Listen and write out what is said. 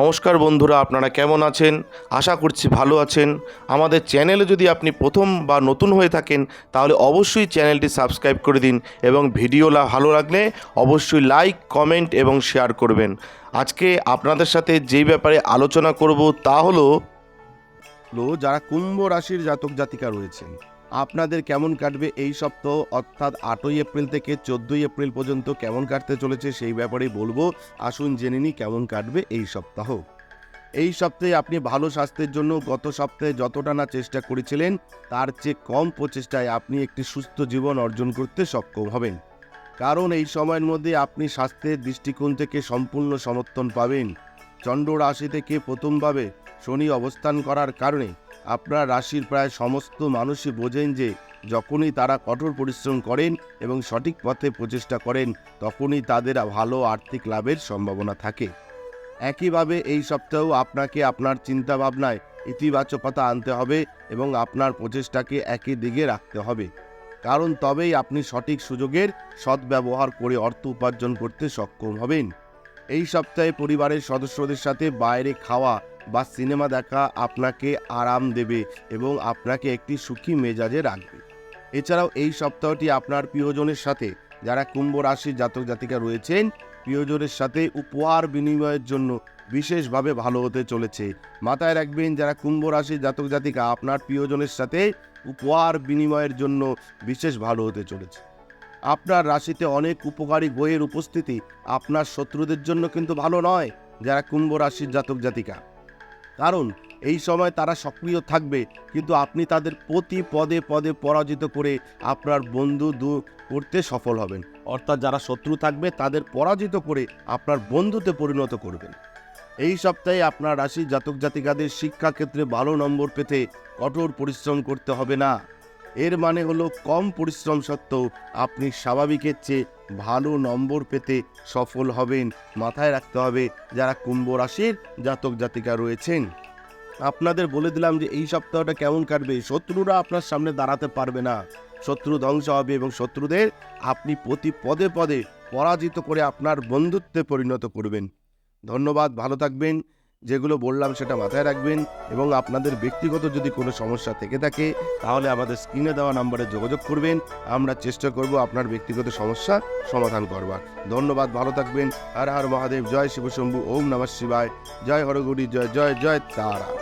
নমস্কার বন্ধুরা, আপনারা কেমন আছেন? আশা করছি ভালো আছেন। আমাদের চ্যানেলে যদি আপনি প্রথম বা নতুন হয়ে থাকেন, তাহলে অবশ্যই চ্যানেলটি সাবস্ক্রাইব করে দিন এবং ভিডিও ভালো লাগলে অবশ্যই লাইক, কমেন্ট এবং শেয়ার করবেন। আজকে আপনাদের সাথে যেই ব্যাপারে আলোচনা করব তা হলো, যারা কুম্ভ রাশির জাতক জাতিকা রয়েছেন আপনাদের কেমন কাটবে এই সপ্তাহ, অর্থাৎ আটই এপ্রিল থেকে চোদ্দই এপ্রিল পর্যন্ত কেমন কাটতে চলেছে সেই ব্যাপারে বলব। আসুন জেনে নিই কেমন কাটবে এই সপ্তাহ। এই সপ্তাহে আপনি ভালো স্বাস্থ্যের জন্য গত সপ্তাহে যতটা না চেষ্টা করেছিলেন, তার চেয়ে কম প্রচেষ্টায় আপনি একটি সুস্থ জীবন অর্জন করতে সক্ষম হবেন। কারণ এই সময়ের মধ্যে আপনি স্বাস্থ্যের দৃষ্টিকোণ থেকে সম্পূর্ণ সমর্থন পাবেন। চন্দ্র রাশি থেকে প্রথমভাবে শনি অবস্থান করার কারণে আপনার রাশির প্রায় সমস্ত মানুষই বোঝেন যে যখনই তারা কঠোর পরিশ্রম করেন এবং সঠিক পথে প্রচেষ্টা করেন, তখনই তাদের ভালো আর্থিক লাভের সম্ভাবনা থাকে। একইভাবে এই সপ্তাহেও আপনাকে আপনার চিন্তাভাবনায় ইতিবাচকতা আনতে হবে এবং আপনার প্রচেষ্টাকে একই দিকে রাখতে হবে। কারণ তবেই আপনি সঠিক সুযোগের সদ্ব্যবহার করে অর্থ উপার্জন করতে সক্ষম হবেন। এই সপ্তাহে পরিবারের সদস্যদের সাথে বাইরে খাওয়া বা সিনেমা দেখা আপনাকে আরাম দেবে এবং আপনাকে একটি সুখী মেজাজে রাখবে। এছাড়াও এই সপ্তাহটি আপনার প্রিয়জনের সাথে, যারা কুম্ভ রাশির জাতক জাতিকা রয়েছেন, প্রিয়জনের সাথে উপহার বিনিময়ের জন্য বিশেষভাবে ভালো হতে চলেছে। মাথায় রাখবেন, যারা কুম্ভ রাশির জাতক জাতিকা, আপনার প্রিয়জনের সাথে উপহার বিনিময়ের জন্য বিশেষ ভালো হতে চলেছে। আপনার রাশিতে অনেক উপকারী বইয়ের উপস্থিতি আপনার শত্রুদের জন্য কিন্তু ভালো নয়, যারা কুম্ভ রাশির জাতক জাতিকা। কারণ, এই সময় তারা সক্রিয় থাকবে, কিন্তু আপনি তাদের প্রতি পদে পদে পরাজিত করে আপনার বন্ধু দূর করতে সফল হবেন। অর্থাৎ যারা শত্রু থাকবে, তাদের পরাজিত করে আপনার বন্ধুতে পরিণত করবেন। এই সপ্তাহে আপনার রাশির জাতক জাতিকাদের শিক্ষাক্ষেত্রে ভালো নম্বর পেতে কঠোর পরিশ্রম করতে হবে না। এর মানে হলো কম পরিশ্রম সত্ত্বেও আপনি স্বাভাবিকের চেয়ে ভালো নম্বর পেতে সফল হবেন। মাথায় রাখতে হবে যারা কুম্ভ রাশির জাতক জাতিকা রয়েছেন। আপনাদের বলে দিলাম যে এই সপ্তাহটা কেমন কাটবে। শত্রুরা আপনার সামনে দাঁড়াতে পারবে না। শত্রু ধ্বংস হবে এবং শত্রুদের আপনি প্রতি পদে পদে পরাজিত করে আপনার বন্ধুত্বে পরিণত করবেন। ধন্যবাদ, ভালো থাকবেন। যেগুলো বললাম সেটা মাথায় রাখবেন এবং আপনাদের ব্যক্তিগত যদি কোনো সমস্যা থেকে থাকে, তাহলে আমাদের স্ক্রিনে দেওয়া নাম্বারে যোগাযোগ করবেন। আমরা চেষ্টা করব আপনার ব্যক্তিগত সমস্যা সমাধান করবার। ধন্যবাদ, ভালো থাকবেন। আর হর মহাদেব, জয় শিবশম্ভু ওম নমঃ শিবায়। জয় হরগুড়ি জয় জয় জয় তারা।